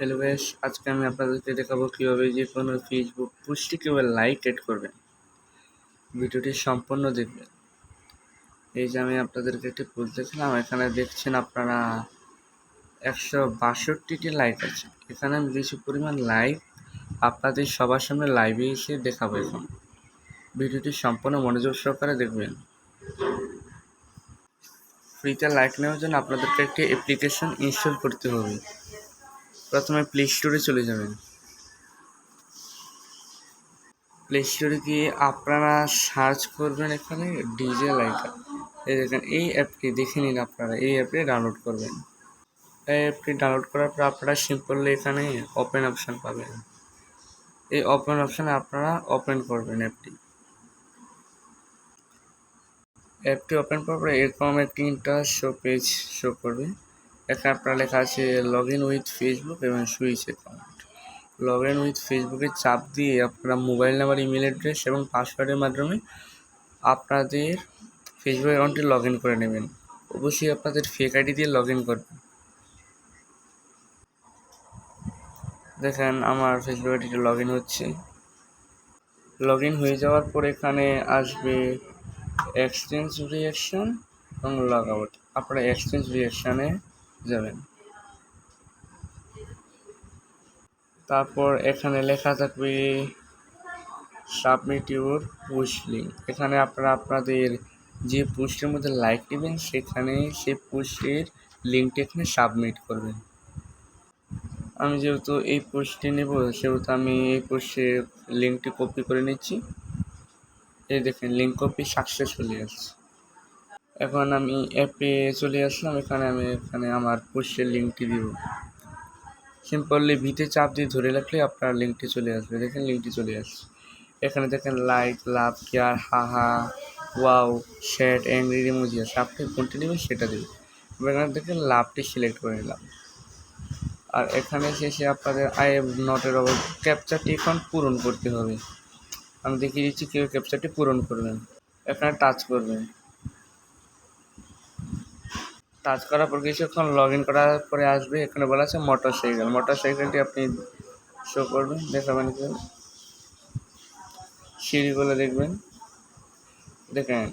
Hello guys আজকে আমি আপনাদেরকে দেখাবো কীভাবে যে কোনো ফেসবুক পোস্টে কীভাবে লাইক এড করবেন। ভিডিওটি সম্পূর্ণ দেখবেন। এই যে আমি আপনাদেরকে একটি পোস্ট দেখলাম, এখানে দেখছেন আপনারা একশো বাষট্টিটি লাইক আছে। এখানে আমি কিছু পরিমাণ লাইক আপনাদের সবার সামনে লাইভে এসে দেখাবো এখন। ভিডিওটি সম্পূর্ণ মনোযোগ সহকারে দেখবেন। ফ্রিতে লাইক নেওয়ার জন্য আপনাদেরকে একটি অ্যাপ্লিকেশন ইনস্টল করতে হবে। প্রথমে প্লে স্টোরে চলে যাবেন। প্লে স্টোরে গিয়ে আপনারা সার্চ করবেন এখানে ডিজে লাইকার এই দেখেন, এই অ্যাপটি দেখে নিন আপনারা, এই অ্যাপটি ডাউনলোড করবেন। এই অ্যাপটি ডাউনলোড করার পর আপনারা সিম্পলি এখানে ওপেন অপশান পাবেন। এই ওপেন অপশানে আপনারা ওপেন করবেন অ্যাপটি অ্যাপটি ওপেন করার পরে এরকম একটি ইন্টার শো পেজ শো করবে। এখানে আপনার লেখা আছে লগ ইন উইথ ফেসবুক এবং switch account log in with ফেসবুকে চাপ দিয়ে আপনারা মোবাইল নাম্বার ইমেল অ্যাড্রেস এবং পাসওয়ার্ডের মাধ্যমে আপনাদের ফেসবুক অ্যাকাউন্টটি লগ ইন করে নেবেন। অবশ্যই আপনাদের ফেক আইডি দিয়ে লগ ইন করবেন। দেখেন, আমার ফেসবুক আইডিটা লগ ইন হচ্ছে। লগ ইন হয়ে যাওয়ার পর এখানে আসবে এক্সচেঞ্জ রিয়াকশন এবং লগ আউট আপনারা এক্সচেঞ্জ রিয়াকশানে যাবেন। তারপর এখানে লেখা থাকবে সাবমিট ইউর পুশ লিঙ্ক এখানে আপনারা আপনাদের যে পোস্টের মধ্যে লাইক নেবেন, সেখানে সেই পোস্টের লিঙ্কটি এখানে সাবমিট করবেন। আমি যেহেতু এই পোস্টটি নেব, সেহেতু আমি এই পোস্টের লিঙ্কটি কপি করে নিচ্ছি। এই দেখেন লিঙ্ক কপি সাকসেস সাকসেসফুলি আসছে। এখন আমি অ্যাপে চলে আসলাম, এখানে আমি, এখানে আমার পোস্টের লিঙ্কটি দিব। সিম্পলি ভিতে চাপ দিয়ে ধরে রাখলে আপনার লিঙ্কটি চলে আসবে। দেখেন লিঙ্কটি চলে আসছে। এখানে দেখেন like love care haha wow sad angry রিমোজি আছে। আপনি কোনটি নেবেন সেটা দেবেন এখানে দেখেন লাভটি সিলেক্ট করে নিলাম। আর এখানে শেষে আপনাদের আই এম নটের অভাব ক্যাপচারটি এখন পূরণ করতে হবে। আমি দেখিয়ে দিচ্ছি, কেউ ক্যাপচারটি পূরণ করবেন। এখানে টাচ করবেন। টাচ করার পর কিছুক্ষণ লগ ইন করার পরে আসবে, এখানে বলা আছে মোটর সাইকেল মোটর সাইকেলটি আপনি শো করবেন, দেখাবেন সিঁড়িগুলো দেখবেন। দেখেন,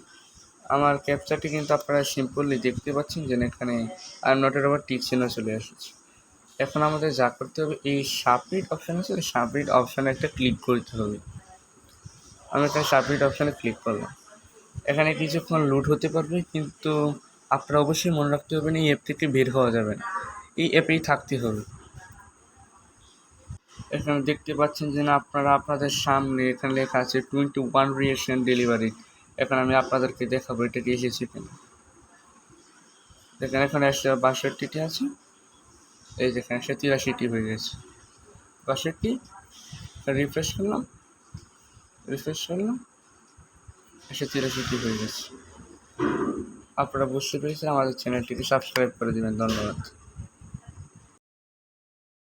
আমার ক্যাপচারটি কিন্তু আপনারা সিম্পলি দেখতে পাচ্ছেন যে এখানে আর নটের ওপর টিক চলে এসেছে। এখন আমাদের যা করতে হবে, এই সাবমিট অপশান আছে সাবমিট অপশানে একটা ক্লিক করতে হবে। আমি এখানে সাবমিট অপশানে ক্লিক করলাম। এখানে কিছুক্ষণ লুট হতে পারবে, কিন্তু আপনারা অবশ্যই মনে রাখতে হবে এই অ্যাপ থেকে বের হওয়া যাবে না। এই অ্যাপেই থাকতে হবে। এখানে দেখতে পাচ্ছেন যে না, আপনারা আপনাদের সামনে এখানে লেখা আছে টোয়েন্টি ওয়ান রিয়েকশন ডেলিভারি এখন আমি আপনাদেরকে দেখাবো এটা কি এসেছে কিনা। দেখেন, এখানে একশো বাষট্টিটি আছে। এই দেখেন একশো তিরাশিটি হয়ে গেছে। বাষট্টি রিফ্রেশ করলাম। রিফ্রেশ করলাম। একশো তিরাশিটি হয়ে গেছে। আপনারা বুঝতে পেরেছেন আমাদের চ্যানেলটিকে সাবস্ক্রাইব করে দেবেন ধন্যবাদ।